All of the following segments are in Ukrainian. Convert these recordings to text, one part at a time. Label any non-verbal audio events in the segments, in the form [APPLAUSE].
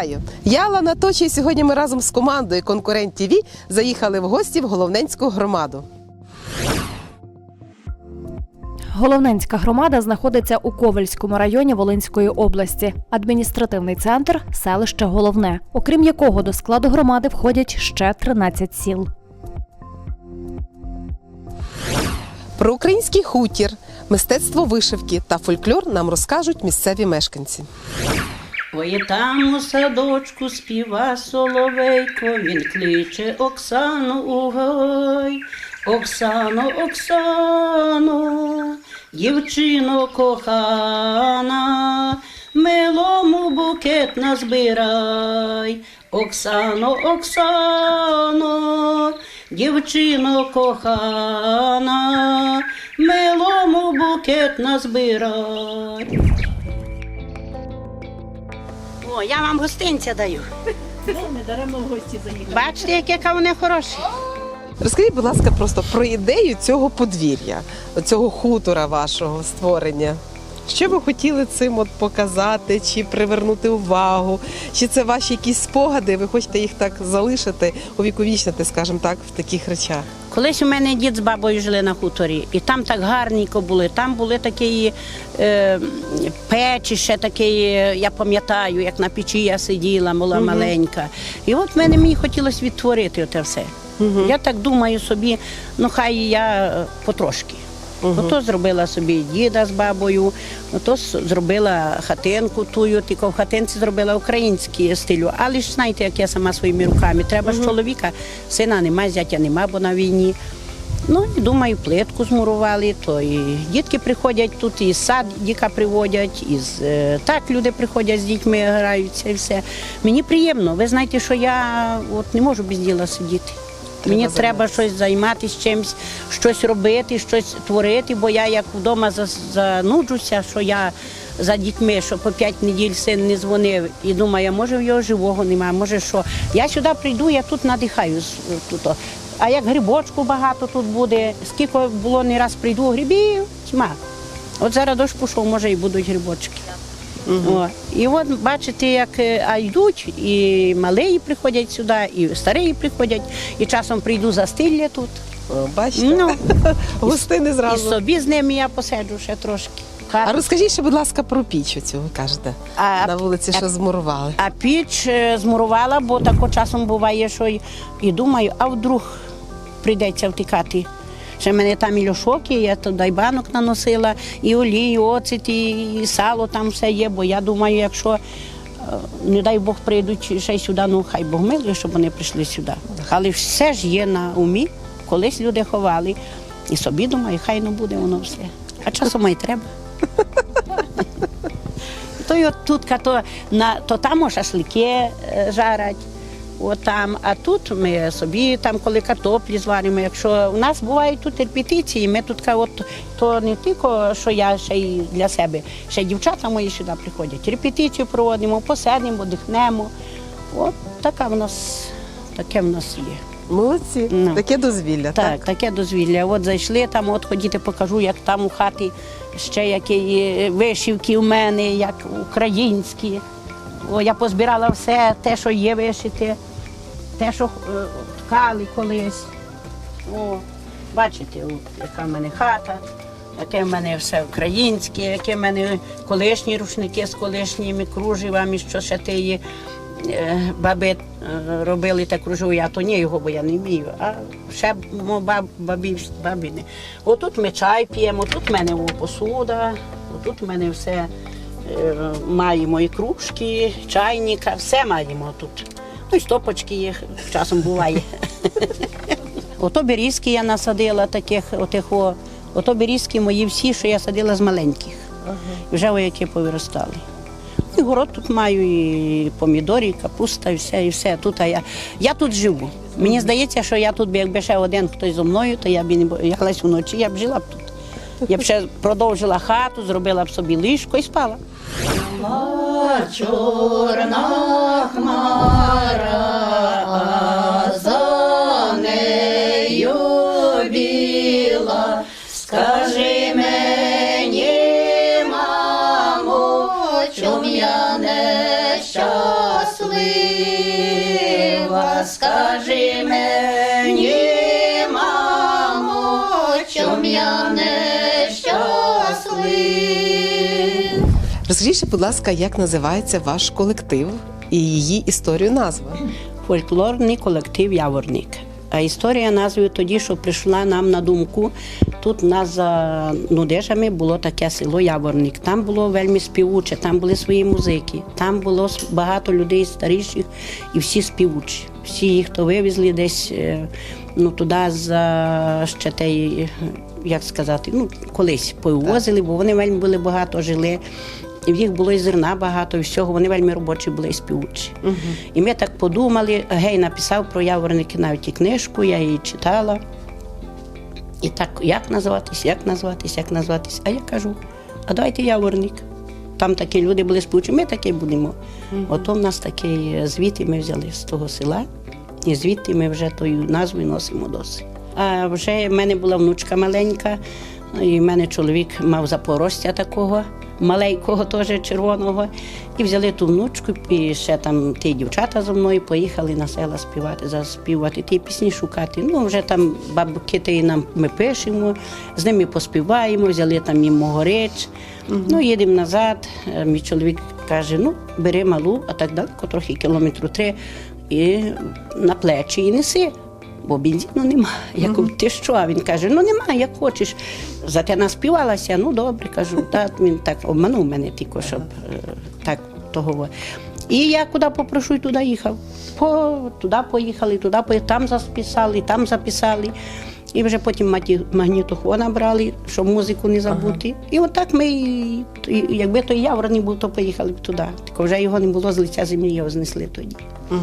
Вітаю! Я Лана Точі. і Сьогодні ми разом з командою Конкурент ТВ заїхали в гості в Головненську громаду. Головненська громада знаходиться у Ковельському районі Волинської області. Адміністративний центр селище Головне, окрім якого до складу громади входять ще 13 сіл. Про український хутір, мистецтво вишивки та фольклор нам розкажуть місцеві мешканці. Ой, там у садочку співа соловейко, він кличе Оксану у гай. Оксано, Оксано, дівчино кохана, милому букет назбирай. Оксано, Оксано, дівчино кохана, милому букет назбирай. О, я вам гостинця даю. Не даремно в гості заїхали. Бачите, яке вони хороші. Розкажіть, будь ласка, просто про ідею цього подвір'я, цього хутора вашого створення. Що ви хотіли цим от показати, чи привернути увагу, чи це ваші якісь спогади, ви хочете їх так залишити, увіковічнити, скажімо так, в таких речах? Колись у мене дід з бабою жили на хуторі, і там так гарненько були. Там були такі е, печі, ще такі, я пам'ятаю, як на печі я сиділа, була маленька. І от мене мені хотілося відтворити це все. Я так думаю собі, ну хай я е, потрошки. Ото зробила собі діда з бабою, ото зробила хатинку тую, тільки в хатинці зробила український стилю. Але ж знаєте, як я сама своїми руками. Треба ж чоловіка, сина нема, зятя нема, бо на війні. Ну і думаю, плитку змурували, то і дітки приходять тут, і сад діка приводять, і з, е, так люди приходять з дітьми, граються і все. Мені приємно. Ви знаєте, що я от не можу без діла сидіти. Мені треба щось займатися чимось, щось робити, щось творити, бо я як вдома зануджуся, що я за дітьми, що по п'ять неділь син не дзвонив і думаю, може в його живого немає, може що. Я сюди прийду, я тут надихаю. Тут. А як грибочку багато тут буде, скільки було не раз прийду, грибів, тьма. От зараз дощ пішов, може і будуть грибочки. О, і от бачите, як е, а йдуть, і малеї приходять сюди, і старі приходять, і часом прийду за стилля тут. О, бачите, Ну, [LAUGHS] гостини і зразу. собі з ними я посиджу ще трошки. А розкажіть ще, будь ласка, про піч оцю, ви кажете, А- на вулиці, що а- змурували. А піч е, змурувала, бо тако часом буває, що і думаю, а вдруг прийдеться втікати. Ще мене там і льошок я туди й банок наносила, і олію, оцет, і, і сало там все є, бо я думаю, якщо, е, не дай Бог, прийдуть ще й сюди, ну хай Бог милує, щоб вони прийшли сюди. Але все ж є на умі, колись люди ховали. І собі думаю, хай ну буде воно все. А часом і треба. [LAUGHS] То й от тут то, на, то там шашлики е, жарять, от там, а тут ми собі там, коли картоплі зваримо. Якщо у нас бувають тут репетиції, ми тут от, то не тільки, що я ще й для себе, ще й дівчата мої сюди приходять. Репетицію проводимо, посидимо, дихнемо. От така в нас, таке в нас є. Молодці, Ну. таке дозвілля, так? Так, таке дозвілля. От зайшли там, от ходіти, покажу, як там у хаті ще які вишивки у мене, як українські. О, я позбирала все, те, що є вишити, те, що е, ткали колись. О, бачите, от, яка в мене хата, яке в мене все українське, яке в мене колишні рушники з колишніми кружевами, що ще тієї е, баби е, робили те кружево, я то ні його, бо я не вмію. А ще баб, бабі, бабіни. Отут ми чай п'ємо, тут в мене о, посуда, отут в мене все маємо і кружки, чайника, все маємо тут. Ну і стопочки є, часом буває. [LAUGHS] Ото берізки я насадила таких, отих, о, ото берізки мої всі, що я садила з маленьких. Вже вояки повиростали. І город тут маю, і помідори, і капуста, і все, і все. Тут а я, я тут живу. Мені здається, що я тут, якби ще один хтось зі мною, то я б і не боялась вночі, я б жила б тут. Я б ще продовжила хату, зробила б собі ліжко і спала. Чорна хмара, Розкажіть, будь ласка, як називається ваш колектив і її історію назва? Фольклорний колектив Яворник. А історія назвою тоді, що прийшла нам на думку. Тут нас за Нудежами було таке село Яворник. Там було вельми співуче, там були свої музики, там було багато людей старіших і всі співучі. Всі їх то вивезли десь е, ну, туди за ще те, як сказати, ну, колись повозили, бо вони вельми були багато жили. І в їх було і зерна багато, і всього, вони вельми робочі були і співучі. І ми так подумали, гей написав про яворники навіть і книжку, я її читала. І так, як назватись, як назватись, як назватись. А я кажу, а давайте яворник. Там такі люди були співучі, ми такі будемо. Ото в нас такий звіт, і ми взяли з того села, і звідти ми вже тою назвою носимо досі. А вже в мене була внучка маленька, і в мене чоловік мав запорожця такого, маленького теж червоного. І взяли ту внучку, і ще там ті дівчата зі мною поїхали на села співати, заспівати, ті пісні шукати. Ну, вже там бабки ті нам ми пишемо, з ними поспіваємо, взяли там їм могорич. Ну, їдемо назад. Е, Мій чоловік каже: ну, бери малу, а так далеко, трохи кілометру три, і на плечі і неси. Бо бензину нема. Я кажу, ти що? А він каже: ну нема, як хочеш. Зате наспівалася, ну добре, кажу, так він так обманув мене тільки, щоб е, так того. І я куди попрошу, і туди їхав. По, туди поїхали, туди поїхали, там записали, там записали. І вже потім маті- магнітофона брали, щоб музику не забути. І отак ми, і- і- якби той не був, то поїхали б туди. Тільки вже його не було з лиця землі, його знесли тоді. Угу.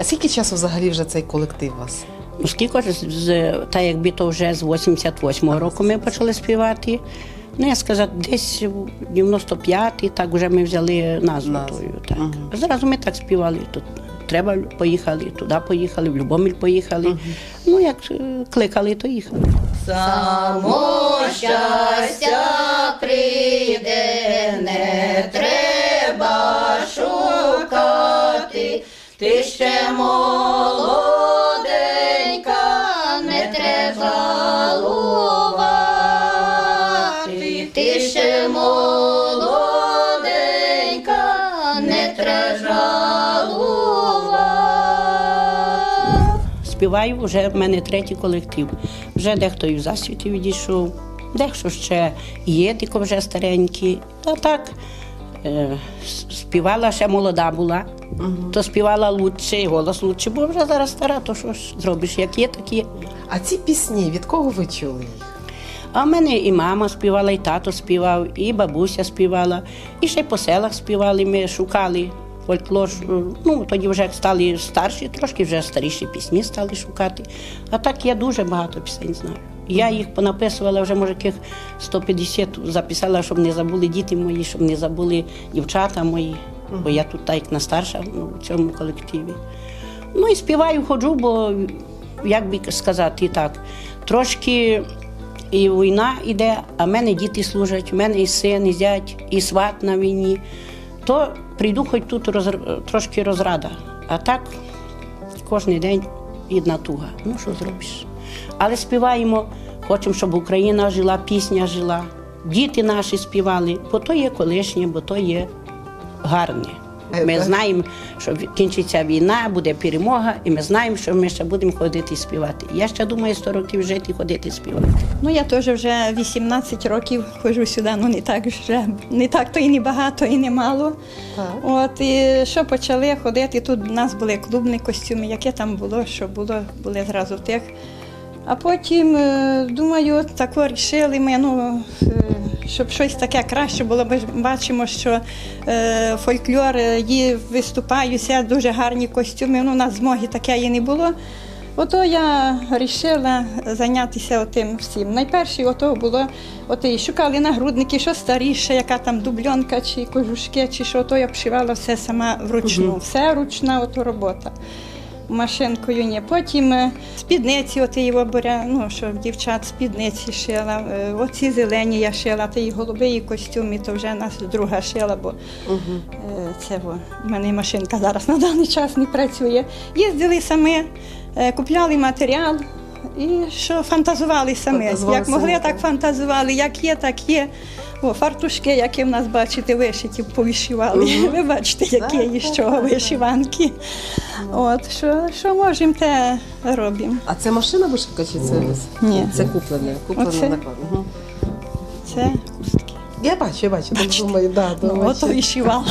А скільки часу взагалі вже цей колектив у вас? Ну, Скільки ж з та якби то вже з 88-го року ми почали співати. Ну, я сказати, десь 95-й, так вже ми взяли назву Назву. тою. Так. Зразу ми так співали. Тут треба поїхали, туди поїхали, в Любомель поїхали. Ну, як е, кликали, то їхали. Само щастя прийде, не треба ти ще молоденька, не треба лувати, ти ще молоденька, не треба лувати. Співаю, вже в мене третій колектив. Вже дехто і в засвіті відійшов, дехто ще є, тільки вже старенькі. А так співала ще молода була, то співала лучше, і голос лучше, бо вже зараз стара, то що ж зробиш, як є, так є. А ці пісні від кого ви чули їх? А в мене і мама співала, і тато співав, і бабуся співала, і ще й по селах співали. Ми шукали фольклор. Ну тоді вже стали старші, трошки вже старіші пісні стали шукати. А так я дуже багато пісень знаю. Я їх понаписувала вже, може, яких 150 записала, щоб не забули діти мої, щоб не забули дівчата мої. Бо я тут так як ну, в цьому колективі. Ну і співаю, ходжу, бо як би сказати так, трошки і війна йде, а в мене діти служать, в мене і син, і зять, і сват на війні. То прийду хоч тут роз- трошки розрада. А так кожен день одна туга. Ну що зробиш? Але співаємо, хочемо, щоб Україна жила, пісня жила. Діти наші співали, бо то є колишнє, бо то є гарне. Ми знаємо, що кінчиться війна, буде перемога, і ми знаємо, що ми ще будемо ходити і співати. Я ще думаю 100 років жити і ходити співати. Ну, я теж вже 18 років ходжу сюди, ну не так вже не так, то і не багато, і не мало. Так. От і що почали ходити, тут у нас були клубні костюми, яке там було, що було, були зразу тих. А потім, е, думаю, тако рішили ми, ну, е, щоб щось таке краще було. Ми бачимо, що е, фольклор є, виступаються, дуже гарні костюми. Ну, у нас змоги таке і не було. Ото я вирішила зайнятися тим всім. Найперше ото було, от і шукали нагрудники, що старіше, яка там дубльонка чи кожушки, чи що, то я обшивала все сама вручну. Все ручна ото робота. Машинкою ні. Потім е, спідниці, от її оборя, ну що дівчат спідниці шила. Е, Оці зелені я шила, та і голубий костюми, то вже нас друга шила, бо Угу. Це в мене машинка зараз на даний час не працює. Їздили самі, Купляли матеріал і що фантазували самі. Фантазували як могли, самі, так так. фантазували, як є, так є. О, фартушки, які в нас бачите, вишиті, повишивали. Ви бачите, які і з чого вишиванки. От, що, що можемо, те робимо. А це машина вишивка чи це? Ні. Це куплене, куплене Оце? наклад. Мгм. Це хустки. Я бачу, я бачу. так Думаю, да, Ну, думаю, ото вишивала.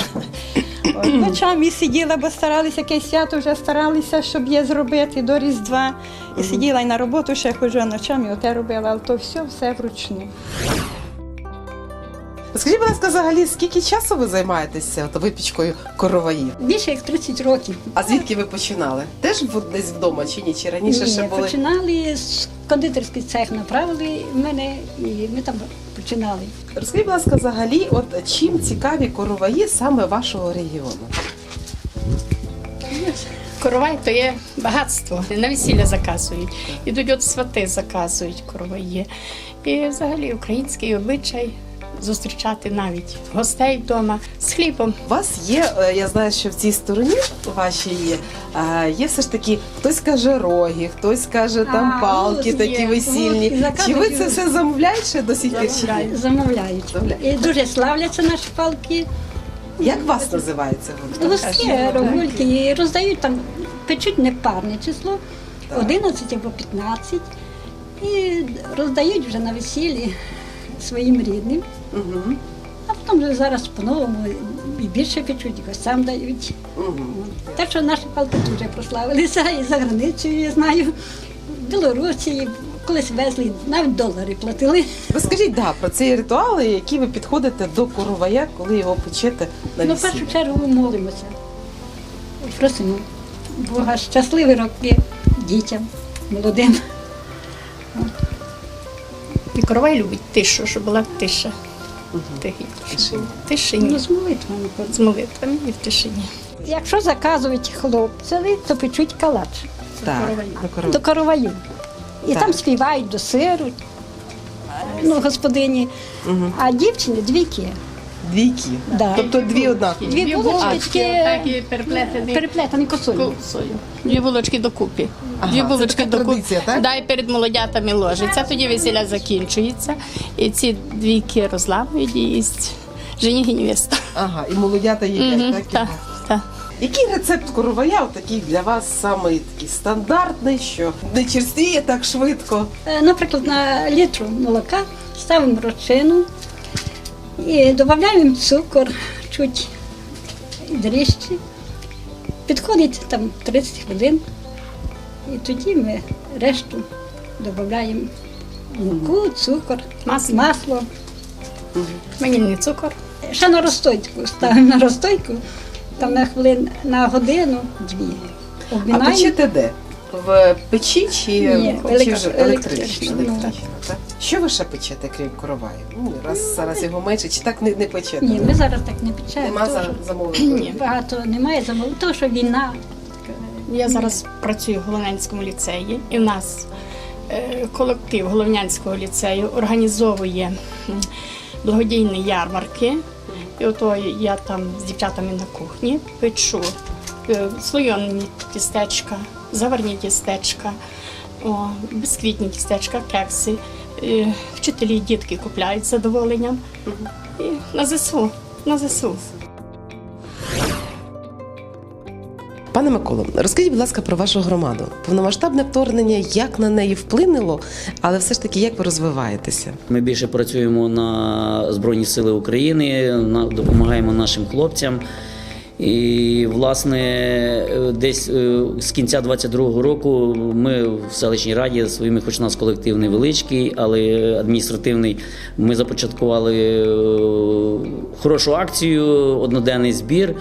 От, Ночами сиділа, бо старалися якесь свято, вже старалися, щоб є зробити до Різдва. І сиділа і на роботу ще ходжу, ночами оте робила, але то все, все вручну. Скажіть, будь ласка, взагалі, скільки часу ви займаєтеся от, випічкою короваїв? Більше як 30 років. А звідки ви починали? Теж в- десь вдома чи ні? Чи раніше ще Ні, були? починали з кондитерський цех, направили мене, і ми там починали. Розкажіть, будь ласка, взагалі, от чим цікаві короваї саме вашого регіону? Коровай то є багатство. На весілля заказують. Ідуть от свати заказують короваї. І взагалі український обичай зустрічати навіть гостей вдома з хлібом. У вас є, е, я знаю, що в цій стороні вашій є, е, є все ж таки, хтось каже роги, хтось каже там А, палки такі є. весільні. Чи ви це все замовляєте до сих пір? Замовляють. Замовляють. І дуже славляться наші палки. Як вас називається гурт? Рогульки, і роздають там, печуть непарне число, 11 або 15. І роздають вже на весіллі своїм рідним. Угу. А потім вже зараз по-новому і більше печуть, і гостям дають. Угу. Так що наші палки дуже прославилися і за границею, я знаю, в Білорусі, колись везли, навіть долари платили. Розкажіть да, про ці ритуали, які ви підходите до коровая, коли його печете на Ну, в першу чергу ми молимося. Просимо Бога щасливі роки дітям, молодим. І коровай любить тишу, щоб була тиша. Тихі, Тишині. Ну, Тишині. з молитвами. З молитвами і в тишині. Якщо заказують хлопцеві, то печуть калач Так, до короваю. до. І Так. там співають до сиру, ну, господині. угу. А дівчини двійки. Двійки. Да. Тобто дві однакові. Дві булочки так такі і переплетені. переплетені косою. Дві булочки докупи. Ага, Дві це булочки традиція, так? Да, і перед молодятами ложиться, тоді весілля закінчується. І ці двійки розламують і їсть жених і невеста. Ага, і молодята їдять, Мгм, так? і Так, так. Який рецепт коровая такий для вас самий такий стандартний, що не черствіє так швидко? Е, Наприклад, на літру молока ставимо розчину і додаємо цукор, чуть дріжджі. Підходить там 30 хвилин. І тоді ми решту додаємо муку, цукор, Масло. масло. Ванільний цукор. Ще на розстойку ставимо на розстойку, там на хвилин на годину, дві. А печете де? В печі чи, Ні, чи електро- вже електрично, ну. електрично? так? Що ви ще печете, крім короваю? Ну, раз зараз його менше, чи так не, не печете? Ні, ми зараз так не печемо. Нема за що замовлення? [CLEARS THROAT] Багато немає замовлень, тому що війна. Я зараз працюю в Головнянському ліцеї, і в нас е, колектив Головнянського ліцею організовує м, благодійні ярмарки. І ото я там з дівчатами на кухні печу е, слойоні тістечка, заварні тістечка, о, бісквітні тістечка, кекси. Е, Вчителі і дітки купляють з задоволенням. І на ЗСУ, на ЗСУ. Пане Миколо, розкажіть, будь ласка, про вашу громаду. Повномасштабне вторгнення, як на неї вплинуло, але все ж таки, як ви розвиваєтеся? Ми більше працюємо на Збройні Сили України, на, допомагаємо нашим хлопцям. І, власне, е, десь е, з кінця 22-го року ми в селищній раді своїми, хоч у нас колектив невеличкий, але адміністративний, ми започаткували е, хорошу акцію, одноденний збір.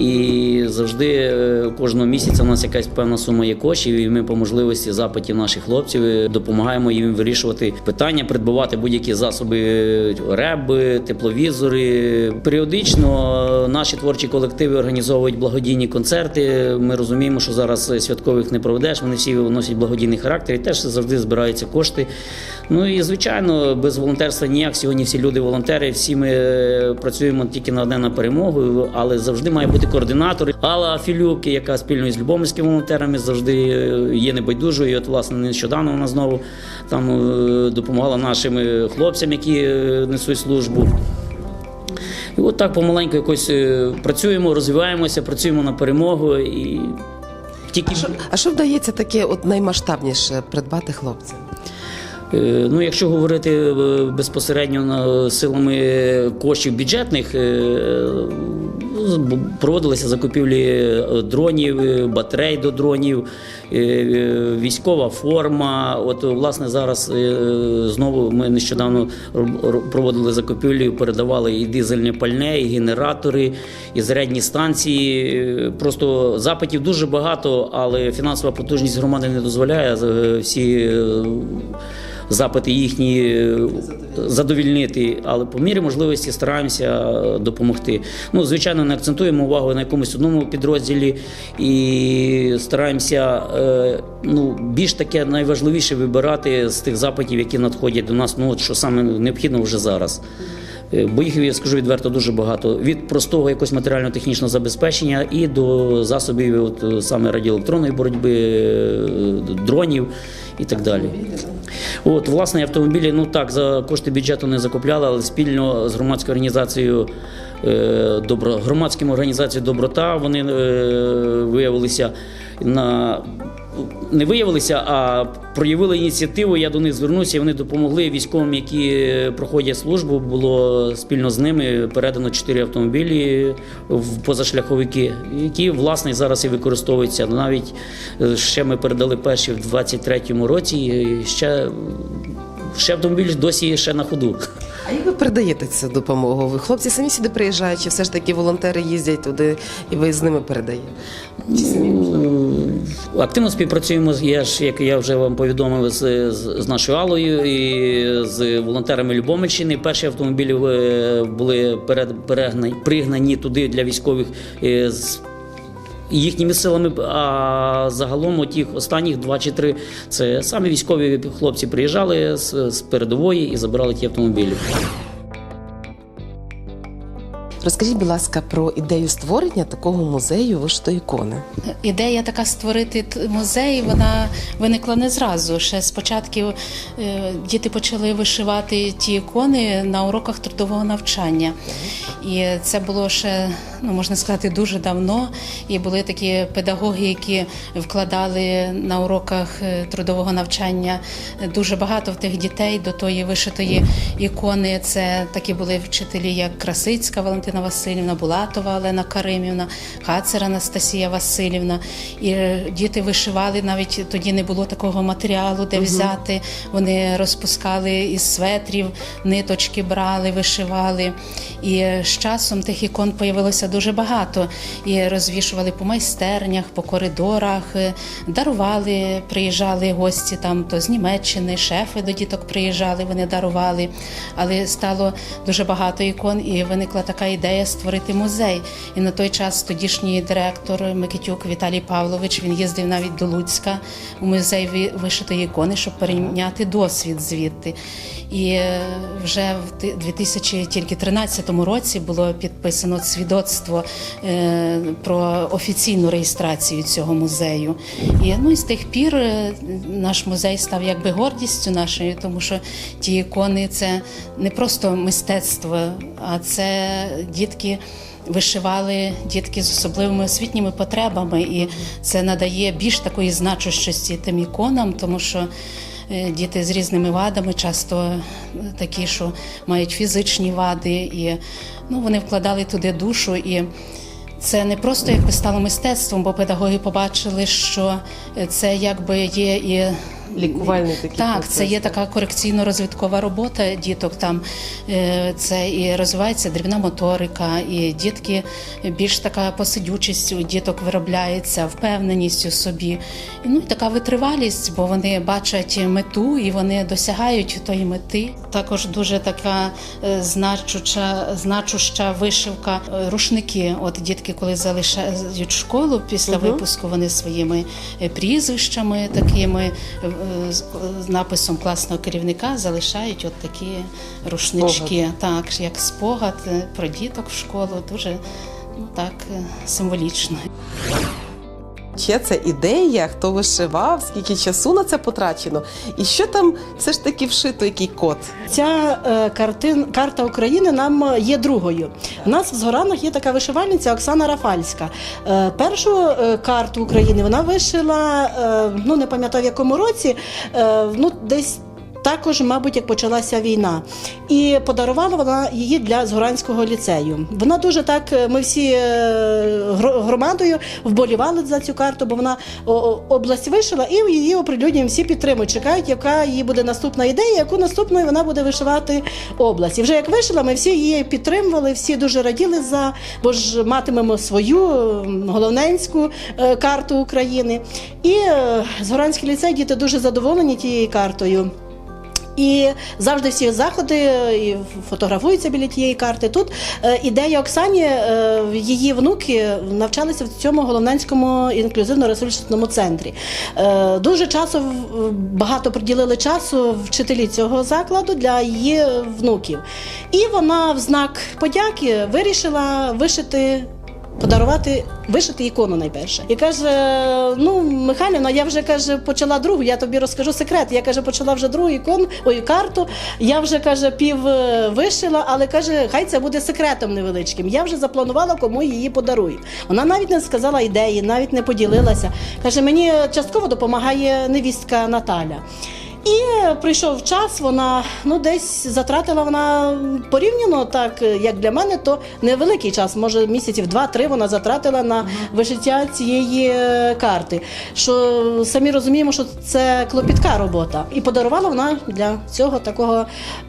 І завжди кожного місяця у нас якась певна сума є коштів, і ми по можливості запитів наших хлопців допомагаємо їм вирішувати питання, придбавати будь-які засоби реби, тепловізори. Періодично наші творчі колективи організовують благодійні концерти. Ми розуміємо, що зараз святкових не проведеш. Вони всі носять благодійний характер і теж завжди збираються кошти. Ну і звичайно, без волонтерства ніяк. Сьогодні всі люди волонтери, всі ми е, працюємо тільки на одне на перемогу, але завжди має бути координатор. Алла Філюк, яка спільно із любомирськими волонтерами завжди е, є небайдужою. І От власне нещодавно вона знову там е, допомагала нашим хлопцям, які несуть службу. І от так помаленьку якось е, працюємо, розвиваємося, працюємо на перемогу і тільки А що, а що вдається таке от наймасштабніше придбати хлопцям? Е, Ну, якщо говорити е, безпосередньо силами коштів бюджетних, проводилися закупівлі е, дронів, е, батарей до дронів, е, військова форма. От власне зараз знову ми нещодавно проводили закупівлі, передавали і дизельне пальне, і генератори, і зарядні станції. Просто запитів дуже багато, але фінансова потужність громади не дозволяє всі. Запити їхні е, задовільнити, але по мірі можливості стараємося е, допомогти. Ну, звичайно, не акцентуємо увагу на якомусь одному підрозділі і стараємося е, ну, більш таке найважливіше вибирати з тих запитів, які надходять до нас, ну от що саме необхідно вже зараз. Е, Бо їх, я скажу відверто, дуже багато. Від простого якогось матеріально-технічного забезпечення і до засобів от, е, саме радіоелектронної боротьби, е, дронів і так далі. От, власне, автомобілі, ну так, за кошти бюджету не закупляли, але спільно з громадською організацією добро, громадськими організацією Доброта вони виявилися на. Не виявилися, а проявили ініціативу. Я до них звернувся, і вони допомогли військовим, які проходять службу. Було спільно з ними передано чотири автомобілі в позашляховики, які власне зараз і використовуються. Навіть е, ще ми передали перші в 23-му році. і Ще, ще автомобіль досі ще на ходу. А як ви передаєте цю допомогу? Ви хлопці самі сюди приїжджають, чи все ж таки волонтери їздять туди і ви з ними передаєте? Ну, Активно співпрацюємо я ж, як я вже вам повідомив, з, з, з нашою Алою і з волонтерами Любомельщини. Перші автомобілі е, були перед, перегнані, пригнані туди для військових е, з їхніми силами. А загалом отіх останніх два чи три це самі військові хлопці приїжджали з, з передової і забирали ті автомобілі. Розкажіть, будь ласка, про ідею створення такого музею вишитої ікони. Ідея така створити музей, вона виникла не зразу. Ще спочатку е, діти почали вишивати ті ікони на уроках трудового навчання. І це було ще, ну можна сказати, дуже давно. І були такі педагоги, які вкладали на уроках е, трудового навчання дуже багато в тих дітей до тої вишитої ікони. Це такі були вчителі, як Красицька Валентина Васильівна, Булатова Олена Каримівна, Хацер Анастасія Васильівна. І е, діти вишивали навіть тоді не було такого матеріалу, де взяти. Вони розпускали із светрів, ниточки брали, вишивали. І е, з часом тих ікон появилося дуже багато. І розвішували по майстернях, по коридорах, е, дарували, приїжджали гості там то з Німеччини, шефи до діток приїжджали, вони дарували. Але стало дуже багато ікон, і виникла така ідея створити музей. І на той час тодішній директор Микитюк Віталій Павлович він їздив навіть до Луцька у музей вишитої ікони, щоб перейняти досвід звідти. І е, вже в 2013 році було підписано свідоцтво е, про офіційну реєстрацію цього музею. І ну з тих пір е, наш музей став якби гордістю нашою, тому що ті ікони це не просто мистецтво, а це дітки. Вишивали дітки з особливими освітніми потребами, і це надає більш такої значущості тим іконам, тому що е, діти з різними вадами, часто е, такі, що мають фізичні вади, і ну, вони вкладали туди душу. І це не просто якби стало мистецтвом, бо педагоги побачили, що це якби є і Лікувальний такий Так, процес, це є така корекційно-розвиткова робота діток. Там е, це і розвивається дрібна моторика, і дітки більш така посидючість у діток виробляється, впевненість у собі. Ну і така витривалість, бо вони бачать мету і вони досягають тої мети. Також дуже така е, значуща, значуща вишивка, е, рушники. От дітки, коли залишають школу після Мгм. випуску, вони своїми прізвищами, такими з написом класного керівника залишають от такі рушнички. Так, як спогад е, про діток в школу, дуже ну так е, символічно. Чия це ідея, хто вишивав, скільки часу на це потрачено, і що там все ж таки вшито, який код? Ця е, картин, карта України нам е, є другою. У нас в Згоранах є така вишивальниця Оксана Рафальська. Е, першу е, карту України вона вишила, е, ну не пам'ятаю в якому році, е, ну десь. Також, мабуть, як почалася війна, і подарувала вона її для Згоранського ліцею. Вона дуже так. е, Ми всі е, громадою вболівали за цю карту, бо вона область вишила, і її оприлюднюємо всі підтримують. Чекають, яка її буде наступна ідея, яку наступною вона буде вишивати область. І вже як вишила, ми всі її підтримували, всі дуже раділи за, бо ж матимемо свою головненську е, карту України. І Згоранський ліцей діти дуже задоволені тією картою. І завжди всі заходи і фотографуються біля тієї карти. Тут е, ідея Оксані, е, її внуки навчалися в цьому головненському інклюзивно-ресурсному центрі. Е, Дуже часу багато приділили часу вчителі цього закладу для її внуків. І вона в знак подяки вирішила вишити. Подарувати, вишити ікону найперше. І каже: ну, Михайлівна, я вже каже, почала другу, я тобі розкажу секрет. Я каже, почала вже другу ікону, ой, карту. Я вже каже, пів е, вишила, але каже, хай це буде секретом невеличким. Я вже запланувала, кому її подарую. Вона навіть не сказала ідеї, навіть не поділилася. Каже, мені частково допомагає невістка Наталя. І прийшов час, вона ну десь затратила вона порівняно так, як для мене, то невеликий час, може місяців два-три вона затратила на вишиття цієї е, карти. Що самі розуміємо, що це клопітка робота. І подарувала вона для цього такого,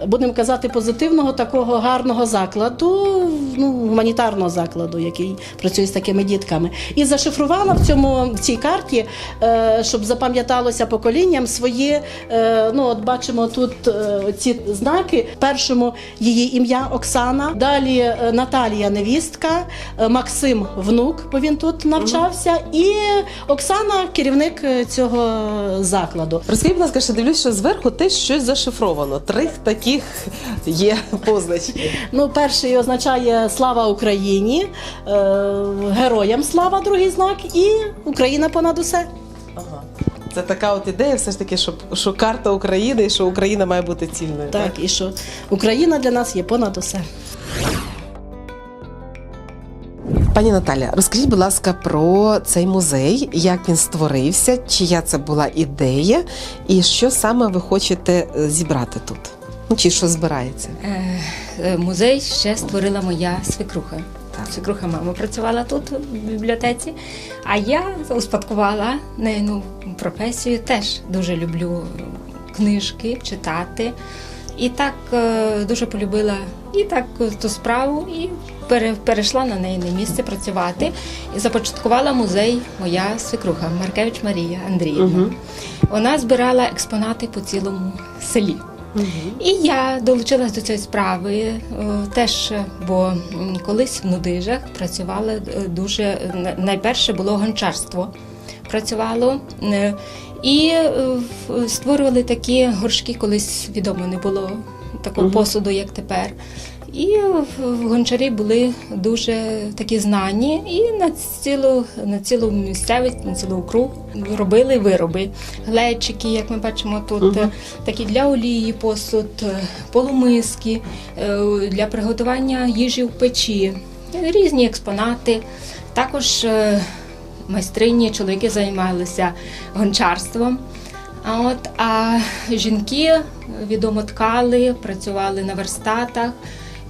будемо казати, позитивного, такого гарного закладу, ну гуманітарного закладу, який працює з такими дітками. І зашифрувала в цьому в цій карті, е, щоб запам'яталося поколінням свої. е, Ну, от бачимо тут е, ці знаки. Першому її ім'я Оксана, далі е, Наталія невістка, е, Максим внук, бо він тут навчався, і Оксана керівник е, цього закладу. Розкажіть, будь ласка, ще дивлюсь, що зверху теж щось зашифровано. Три таких є позначки. Ну, перший означає слава Україні, е, героям слава, другий знак, і Україна понад усе. Ага. Це така от ідея, все ж таки, щоб що карта України і що Україна має бути цільною. Так, і що Україна для нас є понад усе. Пані Наталя, розкажіть, будь ласка, про цей музей, як він створився, чия це була ідея, і що саме ви хочете е, зібрати тут? Ну, чи що збирається? Е, Музей ще створила моя свекруха. Так. Свекруха мама працювала тут в бібліотеці, а я успадкувала ну, професію. Теж дуже люблю книжки читати. І так е, дуже полюбила і так ту справу, і перейшла на неї на місце працювати. І започаткувала музей моя свекруха Маркевич Марія Андріївна. Мгм. Вона збирала експонати по цілому селі. І я долучилась до цієї справи е, теж, бо колись в Нудижах працювала е, дуже е, найперше було гончарство. Працювало і створювали такі горшки, колись відомо не було такого посуду, як тепер. І гончарі були дуже такі знані, і на цілу, на цілу місцевість, на цілу округ робили вироби. Глечики, як ми бачимо тут, такі для олії посуд, е, полумиски, е, для приготування їжі в печі, різні експонати. Також е, майстрині, чоловіки займалися гончарством. А от а жінки відомо ткали, працювали на верстатах.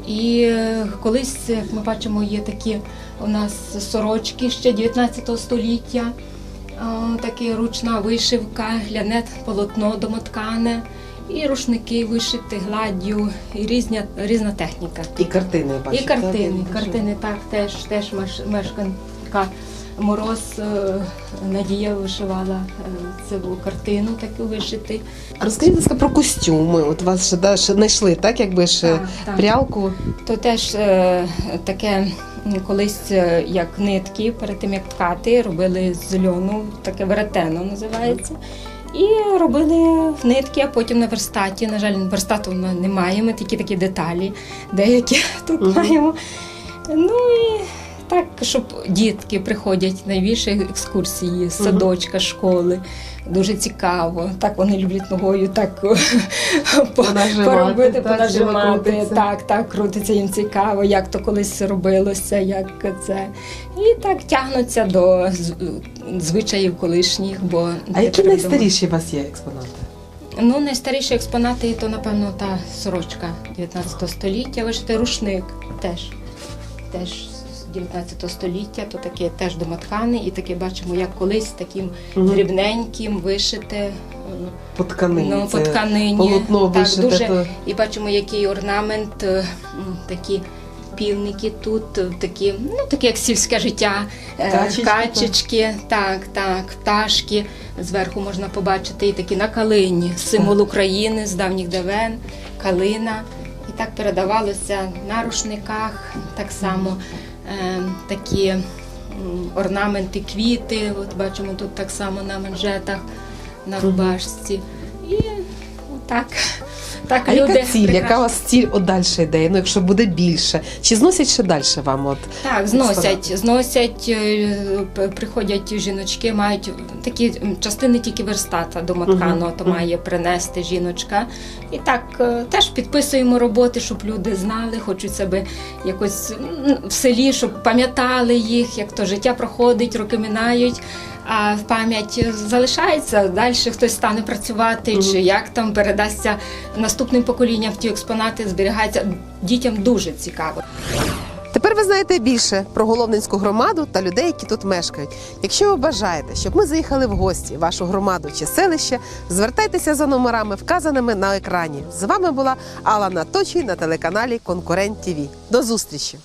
І е, колись, як ми бачимо, є такі у нас сорочки ще 19 століття. така ручна вишивка, гляне полотно домоткане, і рушники вишиті гладдю, і різня, різна техніка. І картини бачите? І картини. Картини так теж, теж мешканка Мороз е, Надія вишивала е, цю картину таку вишити. Розкажіть, будь ласка, про костюми. От вас ще, да, знайшли, так? Якби ще Так, так. прялку. То теж е, таке колись е, як нитки, перед тим як ткати, робили з льону, таке веретено називається. І робили нитки, а потім на верстаті. На жаль, верстату ми не маємо, тільки такі деталі, деякі [LAUGHS] тут маємо. Ну і так, щоб дітки приходять найбільше екскурсії, з садочка, школи. Дуже цікаво. Так вони люблять ногою так [LAUGHS] поробити, так, понажимати. Так, так, крутиться їм цікаво, як то колись робилося, як це. І так тягнуться до звичаїв колишніх. Бо А які найстаріші у вас є експонати? Ну, найстаріші експонати, то, напевно, та сорочка 19 століття, вишитий рушник теж. Теж з 19 століття, то таке теж домоткане, і таке бачимо, як колись таким Мгм. дрібненьким вишите. е, По тканині. Ну, по тканині. Полотно Так, вишите. дуже- то- І бачимо, який орнамент, е, такі півники тут, е, такі, ну таке як сільське життя, е, Качечки, так. качечки, так, так, пташки. Зверху можна побачити і такі на калині, символ України з давніх давен, калина. І так передавалося на рушниках, так само е, такі орнаменти, квіти. От бачимо тут так само на манжетах, на рубашці. І так, так А люди яка ціль? Яка у вас ціль от далі йде? Ну, якщо буде більше. Чи зносять ще далі вам? От? Так, зносять, зносять, е, приходять жіночки, мають такі частини тільки верстата домотканого, то Мгм. має принести жіночка. І так е, теж підписуємо роботи, щоб люди знали, хочуть себе якось в селі, щоб пам'ятали їх, як то життя проходить, роки минають. А в пам'ять залишається, далі хтось стане працювати, чи як там передасться наступним поколінням ті експонати, зберігаються. Дітям дуже цікаво. Тепер ви знаєте більше про Головненську громаду та людей, які тут мешкають. Якщо ви бажаєте, щоб ми заїхали в гості в вашу громаду чи селище, звертайтеся за номерами, вказаними на екрані. З вами була Алла Наточій на телеканалі Конкурент ТІВІ. До зустрічі!